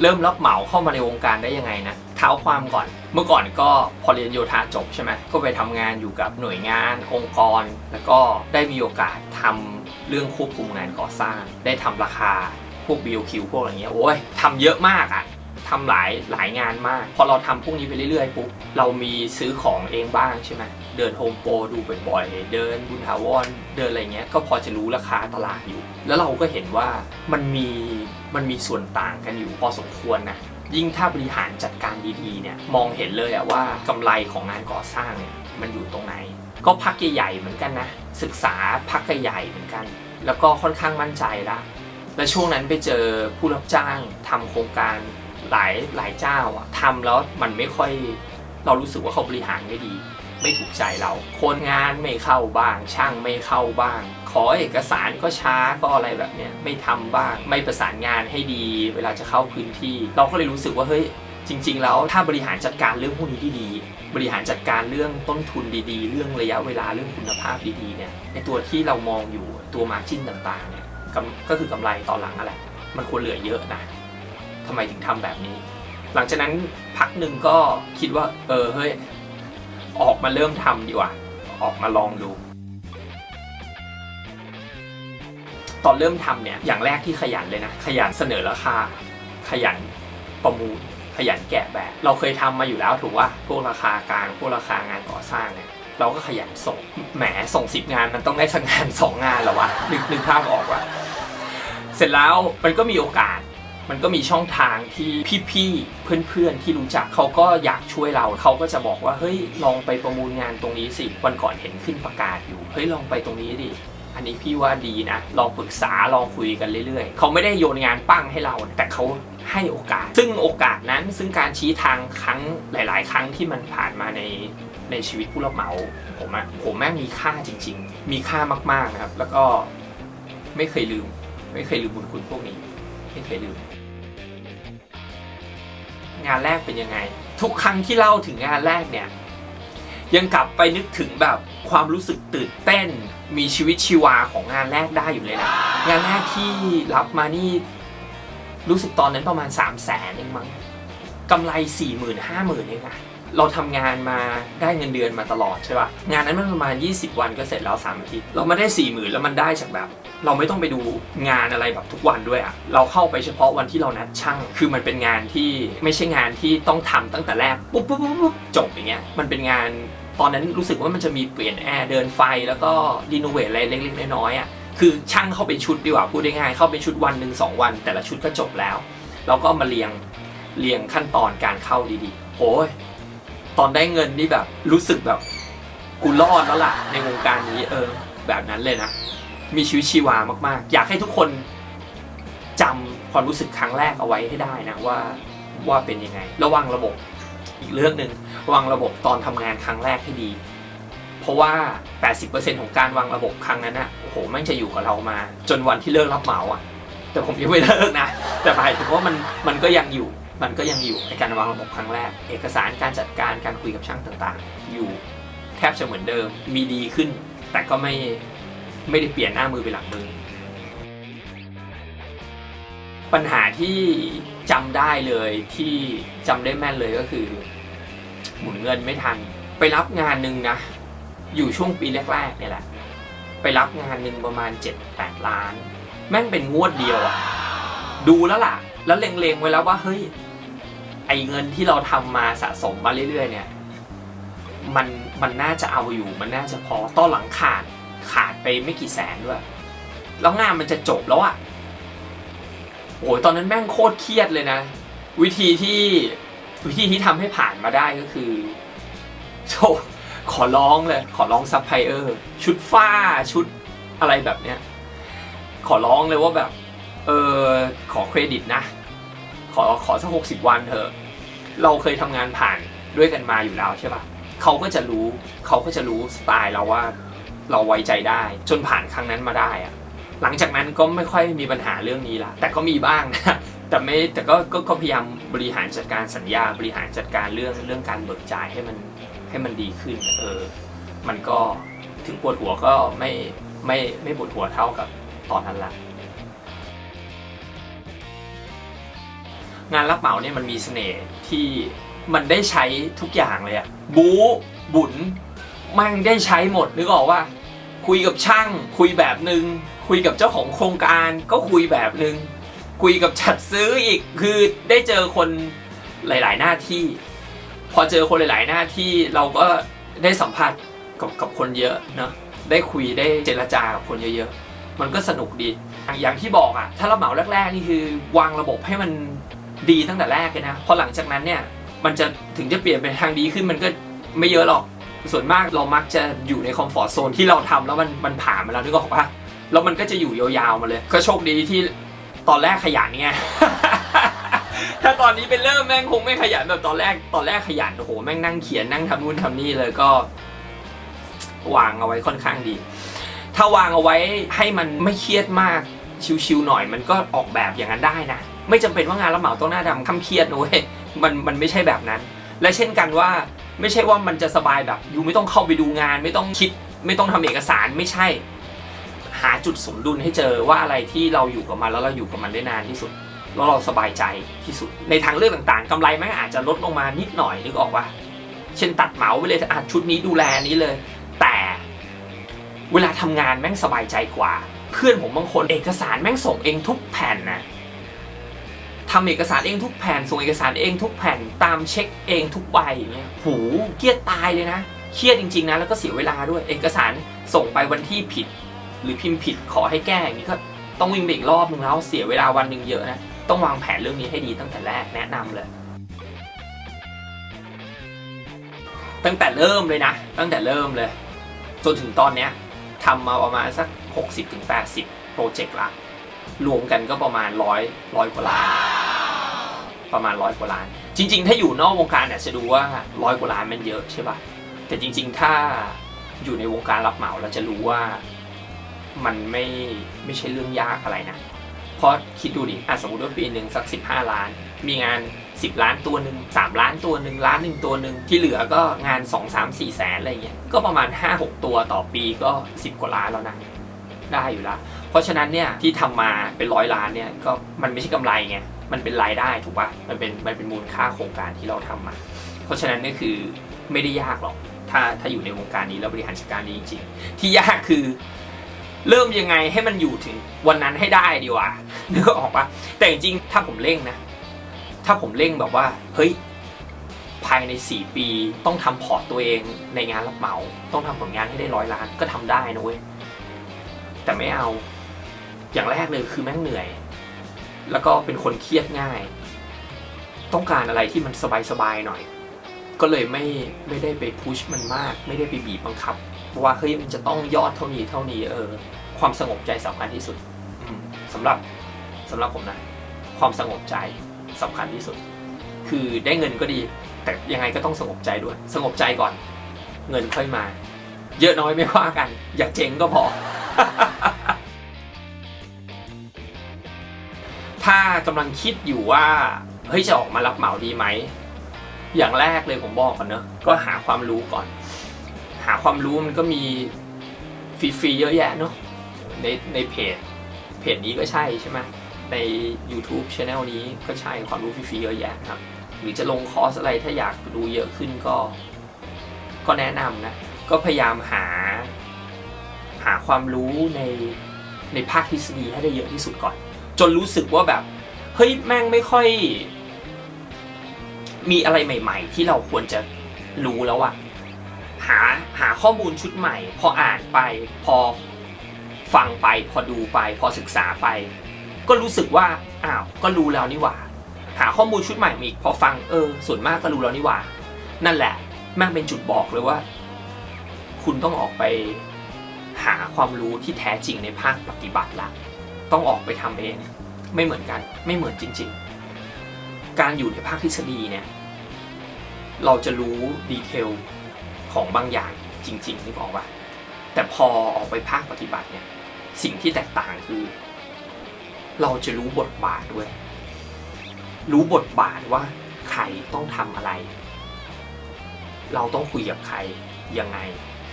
เริ่มรับเหมาเข้ามาในวงการได้ยังไงนะเท้าความก่อน เมื่อก่อนก็พอเรียนโยธาจบใช่ไหมก็ไปทำงานอยู่กับหน่วยงาน องค์กร แล้วก็ได้มีโอกาสทำเรื่องควบคุมงานก่อสร้าง ได้ทำราคาพวก BOQ พวกอะไรเงี้ยโอ้ยทำเยอะมากอะทำหลายหลายงานมาก พอเราทำพวกนี้ไปเรื่อยๆปุ๊บเรามีซื้อของเองบ้างใช่ไหมเดินโฮมโปรดูบ่อยๆเดินบุญถาวรเดินอะไรเงี้ยก็พอจะรู้ราคาตลาดอยู่ แล้วเราก็เห็นว่ามันมี มันมีส่วนต่างกันอยู่พอสมควรนะยิ่งถ้าบริหารจัดการดีๆเนี่ยมองเห็นเลยอะว่ากำไรของงานก่อสร้างเนี่ยมันอยู่ตรงไหน ก็พักใหญ่ๆเหมือนกันนะศึกษาพักใหญ่ๆเหมือนกัน แล้วก็ค่อนข้างมั่นใจละและช่วงนั้นไปเจอผู้รับจ้างทำโครงการหลายหลายเจ้าอะทำแล้วมันไม่ค่อยเรารู้สึกว่าเขาบริหารไม่ดี ไม่ถูกใจเรา คนงานไม่เข้าบ้าง ช่างไม่เข้าบ้าง อเอกสารก็ช้าก็อะไรแบบเนี้ยไม่ทำบ้างไม่ประสานงานให้ดี เวลาจะเข้าพื้นที่ เราก็เลยรู้สึกว่าเฮ้ยจริง ๆ แล้วถ้าบริหารจัดการเรื่องพวกนี้ที่ดีบริหารจัดการเรื่องต้นทุนดีๆ เรื่องระยะเวลาเรื่องคุณภาพดีๆเนี่ยในตัวที่เรามองอยู่ตัวมาจิ้นต่างๆเนี่ยก,ก็คือกำไรตอนหลังนั่นแหละมันควรเหลือเยอะนะทำไมถึงทำแบบนี้ หลังจากนั้นพักหนึ่งก็คิดว่า เออเฮ้ยออกมาเริ่มทำดีกว่า ออกมาลองดู ตอนเริ่มทำเนี่ยอย่างแรกที่ขยันเลยนะ ขยันเสนอราคา ขยันประมูล ขยันแกะแบบ เราเคยทำมาอยู่แล้วถูกว่าพวกราคากลางพวกราคางานก่อสร้างเนี่ยเราก็ขยันส่งแหมส่งสิบงานมันต้องได้สักงานสองงานหรอวะนึกนึกภาพออกว่าเสร็จแล้วมันก็มีโอกาสมันก็มีช่องทางที่พี่ๆ เพื่อนๆ ที่รู้จักเขาก็อยากช่วยเรา เขาก็จะบอกว่า เฮ้ย ลองไปประมูลงานตรงนี้สิ วันก่อนเห็นขึ้นประกาศอยู่ เฮ้ย ลองไปตรงนี้ดิ อันนี้พี่ว่าดีนะ ลองปรึกษาลองคุยกันเรื่อยๆ เขาไม่ได้โยนงานปั้งให้เรา แต่เขาให้โอกาส ซึ่งโอกาสนั้นซึ่งการชี้ทางครั้งหลาย ๆ ครั้งที่มันผ่านมาในในชีวิตผู้รับเหมา ผมอะผมแม่งมีค่าจริง ๆ มีค่ามากๆนะครับ แล้วก็ไม่เคยลืม ไม่เคยลืมบุญคุณพวกนี้ ไม่เคยลืม งานแรกเป็นยังไง ทุกครั้งที่เล่าถึงงานแรกเนี่ย ยังกลับไปนึกถึงแบบความรู้สึกตื่นเต้น มีชีวิตชีวาของงานแรกได้อยู่เลยนะงานแรกที่รับมานี่รู้สึกตอนนั้นประมาณ 3 0 0แสนเองมั้งกำไร4 0 0 0 0 5 0,000เองอะ เราทำงานมาได้เงินเดือนมาตลอดใช่ปะงานนั้นมันประมาณ 20 วันก็เสร็จแล้ว3อาทิตย์เราไม่ได้4 0,000แล้วมันได้จากแบบ เราไม่ต้องไปดูงานอะไรแบบทุกวันด้วยอะเราเข้าไปเฉพาะวันที่เรานัดช่าง คือมันเป็นงานที่ไม่ใช่งานที่ต้องทำตั้งแต่แรกปุ๊บปุ๊บปุ๊บปุ๊บจบอย่างเงี้ยมันเป็นงานตอนนั้นรู้สึกว่ามันจะมีเปลี่ยนแอร์เดินไฟแล้วก็รีโนเวทอะไรเล็กๆน้อยๆอะคือช่างเข้าเป็นชุดดีกว่าพูดได้ง่ายเข้าเป็นชุดวันหนึ่งสองวัน แต่ละชุดก็จบแล้ว เราก็มาเรียงเรียงขั้นตอนการเข้าดีๆโอ้ย ตอนได้เงินนี่แบบ รู้สึกแบบกูรอดแล้วล่ะ ในวงการนี้เออ แบบนั้นเลยนะ มีชีวิตชีวามากๆ อยากให้ทุกคนจำความรู้สึกครั้งแรกเอาไว้ให้ได้นะว่าว่าเป็นยังไง ระวังระบบอีกเรื่องหนึ่งระวังระบบตอนทำงานครั้งแรกให้ดี เพราะว่า 80%ของการวางระบบครั้งนั้นน่ะโอ้โหมันจะอยู่กับเรามา จนวันที่เลิกรับเหมาอะแต่ผมยังไม่เลิกนะ แต่หมายถึงว่ามันมันก็ยังอยู่ มันก็ยังอยู่ในการวางระบบครั้งแรก เอกสารการจัดการการคุยกับช่างต่างๆ อยู่แทบจะเหมือนเดิมมีดีขึ้น แต่ก็ไม่ไม่ได้เปลี่ยนหน้ามือไปหลังมือ ปัญหาที่จำได้เลยที่จำได้แม่นเลยก็คือ หมุนเงินไม่ทัน ไปรับงานหนึ่งนะ อยู่ช่วงปีแรกๆเนี่ยแหละ ไปรับงานหนึ่งประมาณ 7-8 ล้าน แม่งเป็นงวดเดียวอะดูแล้วล่ะ แล้วเล็งๆไว้แล้วว่าเฮ้ย ไอเงินที่เราทำมาสะสมมาเรื่อยๆ เนี่ย มันมันน่าจะเอาอยู่ มันน่าจะพอต้อนหลังขาดขาดไปไม่กี่แสนด้วย แล้วงานมันจะจบแล้วอะโอ้ยตอนนั้นแม่งโคตรเครียดเลยนะ วิธีที่วิธีที่ทำให้ผ่านมาได้ก็คือโชขอร้องเลย ขอร้องซัพพลายเออร์ชุดฝ้าชุดอะไรแบบเนี้ยขอร้องเลยว่าแบบ เออขอเครดิตนะ ขอขอสักหกสิบวันเถอะ เราเคยทำงานผ่านด้วยกันมาอยู่แล้วใช่ปะเขาก็จะรู้เขาก็จะรู้สไตล์เราว่าเราไว้ใจได้ จนผ่านครั้งนั้นมาได้อะหลังจากนั้นก็ไม่ค่อยมีปัญหาเรื่องนี้ละแต่ก็มีบ้างนะแต่ไม่แต่กก็ก็พยายามบริหารจัดการสัญญาบริหารจัดการเรื่องเรื่องการเบิกจ่ายให้มันให้มันดีขึ้นเออมันก็ถึงปวดหัวก็ไม่ไม่ไม่ปวดหัวเท่ากับตอนนั้นละ งานรับเหมาเนี่ยมันมีเสน่ห์ที่มันได้ใช้ทุกอย่างเลยอะบู๊บุญมันได้ใช้หมดนึกออกว่า คุยกับช่าง คุยแบบหนึง่งคุยกับเจ้าของโครงการก็คุยแบบหนึง่งคุยกับจัดซื้ออีกคือได้เจอคนหลาย ๆ หน้าที่ พอเจอคนหลาย ๆ หน้าที่เราก็ได้สัมผัสกับกับคนเยอะเนาะได้คุยได้เจรจากับคนเยอะ ๆ มันก็สนุกดี อย่างที่บอกอะถ้าเราเหมาแรก ๆ นี่คือวางระบบให้มัน ดีตั้งแต่แรกเลยนะพอหลังจากนั้นเนี่ยมันจะถึงจะเปลี่ยนเป็นทางดีขึ้นมันก็ไม่เยอะหรอกส่วนมากเรามักจะอยู่ในคอมฟอร์ทโซนที่เราทำแล้วมันมันผ่านมาแล้วนึกออกปะแล้วมันก็จะอยู่ยาวๆมาเลย ก็โชคดีที่ตอนแรกขยันไงถ้าตอนนี้เป็นเริ่มแม่งคงไม่ขยันแบบตอนแรกตอนแรกขยันโอ้โหแม่งนั่งเขียนนั่งทำนู่นทำนี่เลยก็วางเอาไว้ค่อนข้างดี ถ้าวางเอาไว้ให้มันไม่เครียดมากชิวๆหน่อย มันก็ออกแบบอย่างนั้นได้นะ ไม่จำเป็นว่างานรับเหมาต้องหน้าดำคำเครียดนะเว้ยมันมันไม่ใช่แบบนั้น และเช่นกันว่าไม่ใช่ว่ามันจะสบายแบบอยู่ไม่ต้องเข้าไปดูงาน ไม่ต้องคิด ไม่ต้องทำเอกสารไม่ใช่ หาจุดสมดุลให้เจอว่าอะไรที่เราอยู่กับมันแล้วเราอยู่กับมันได้นานที่สุดแล้วเราสบายใจที่สุด ในทางเลือกต่างๆกำไรแม่งอาจจะลดลงมานิดหน่อยนึกออกว่าเช่นตัดเหมาไปเลยอะชุดนี้ดูแลนนี้เลย แต่เวลาทำงานแม่งสบายใจกว่า เพื่อนผมบางคนเอกสารแม่งส่งเองทุกแผ่นนะ ทำเอกสารเองทุกแผ่นส่งเอกสารเองทุกแผ่นตามเช็คเองทุกใบอย่างเงี้ยหูเครียดตายเลยนะเครียดจริงๆนะแล้วก็เสียเวลาด้วยเอกสารส่งไปวันที่ผิด หรือพิมพ์ผิดขอให้แก้อย่างนี้ก็ต้องวิ่งไปอีกรอบนึงแล้วเสียเวลาวันหนึ่งเยอะนะต้องวางแผนเรื่องนี้ให้ดีตั้งแต่แรกแนะนำเลยตั้งแต่เริ่มเลยนะ ตั้งแต่เริ่มเลย จนถึงตอนเนี้ยทำมาประมาณสัก 60-80 โปรเจกต์ละ รวมกันก็ประมาณร้อยร้อยกว่าล้าน ประมาณร้อยกว่าล้าน จริง ๆ ถ้าอยู่นอกวงการเนี่ยจะดูว่าร้อยกว่าล้านมันเยอะใช่ป่ะแต่จริง ๆ ถ้าอยู่ในวงการรับเหมาเราจะรู้ว่ามันไม่ไม่ใช่เรื่องยากอะไรนะเพราะคิดดูดิอะสมมติว่าปีหนึ่งสัก15ล้าน มีงาน 10 ล้านตัวหนึ่ง3 ล้านตัวหนึ่งล้านหนึ่งตัวหนึ่งที่เหลือก็งาน 2 3 4 แสนอะไรเงี้ยก็ประมาณ 5 6 ตัวต่อปีก็ 10 กว่าล้านแล้วนะ ได้อยู่ล้วเพราะฉะนั้นเนี่ยที่ทำมาเป็นร้อยล้านเนี่ยก็มันไม่ใช่กำไรไงมันเป็นรายได้ถูกป่ะมันเป็นมันเป็นมูลค่าโครงการที่เราทำมา เพราะฉะนั้นนี่คือไม่ได้ยากหรอกถ้าถ้าอยู่ในวงการนี้แล้วบริหารจัดการนี้จริงๆที่ยากคือเริ่มยังไงให้มันอยู่ถึงวันนั้นให้ได้ดีกว่านึกออกปะแต่จริงๆถ้าผมเร่งนะ ถ้าผมเร่งแบบว่า เฮ้ย ภายใน 4 ปีต้องทำพอร์ตตัวเองในงานรับเหมา ต้องทำผลงานให้ได้ร้อยล้านก็ทำได้นะเว้ย แต่ไม่เอา อย่างแรกเลยคือแม่งเหนื่อย แล้วก็เป็นคนเครียดง่าย ต้องการอะไรที่มันสบายๆหน่อย ก็เลยไม่ไม่ได้ไปพุชมันมาก ไม่ได้ไปบีบบังคับว่าเฮ้ยมันจะต้องยอดเท่านี้เท่านี้เออ ความสงบใจสำคัญที่สุดอืมสำหรับสำหรับผมนะความสงบใจสำคัญที่สุด คือได้เงินก็ดี แต่ยังไงก็ต้องสงบใจด้วย สงบใจก่อน เงินค่อยมา เยอะน้อยไม่ว่ากัน อย่าเจ๊งก็พอ ถ้ากำลังคิดอยู่ว่าเฮ้ยจะออกมารับเหมาดีไหม อย่างแรกเลยผมบอกก่อนเนอะก็หาความรู้ก่อน หาความรู้มันก็มีฟรีๆเยอะแยะเนาะในในเพจเพจนี้ก็ใช่ใช่ไหมใน YouTube Channel นี้ก็ใช่ความรู้ฟรีๆเยอะแยะครับ หรือจะลงคอร์สอะไรถ้าอยากดูเยอะขึ้นก็ ก็แนะนำนะ ก็พยายามหา หาความรู้ในในภาคทฤษฎีให้ได้เยอะที่สุดก่อน จนรู้สึกว่าแบบ เฮ้ยแม่งไม่ค่อย มีอะไรใหม่ ๆ ที่เราควรจะรู้แล้วอะหาหาข้อมูลชุดใหม่ พออ่านไป พอฟังไปพอดูไป พอศึกษาไป ก็รู้สึกว่าอ้าวก็รู้แล้วนี่หว่า หาข้อมูลชุดใหม่มาอีก พอฟังเออ ส่วนมากก็รู้แล้วนี่หว่า นั่นแหละแม่งเป็นจุดบอกเลยว่า คุณต้องออกไปหาความรู้ที่แท้จริงในภาคปฏิบัติละ ต้องออกไปทำเองไม่เหมือนกัน ไม่เหมือนจริง ๆ การอยู่ในภาคทฤษฎีเนี่ยเราจะรู้ดีเทลของบางอย่างจริงๆนึกออกปะแต่พอออกไปภาคปฏิบัติเนี่ยสิ่งที่แตกต่างคือ เราจะรู้บทบาทด้วย รู้บทบาทว่าใครต้องทำอะไร เราต้องคุยกับใครยังไง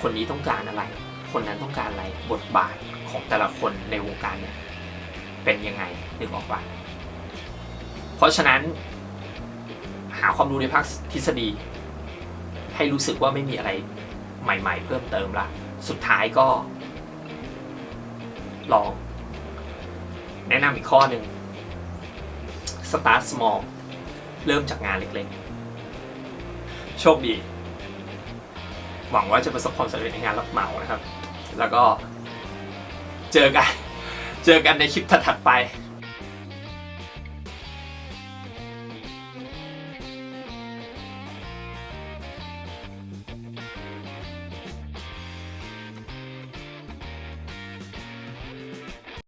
คนนี้ต้องการอะไร คนนั้นต้องการอะไรบทบาทของแต่ละคนในวงการเนี่ย เป็นยังไงนึกออกปะเพราะฉะนั้น หาความรู้ในภาคทฤษฎี ให้รู้สึกว่าไม่มีอะไรใหม่ ๆ เพิ่มเติมละสุดท้ายก็ ลอง แนะนำอีกข้อหนึ่ง start small เริ่มจากงานเล็กๆ โชคดี หวังว่าจะประสบความสำเร็จในงานรับเหมานะครับ แล้วก็เจอกัน เจอกันในคลิปถัดๆไป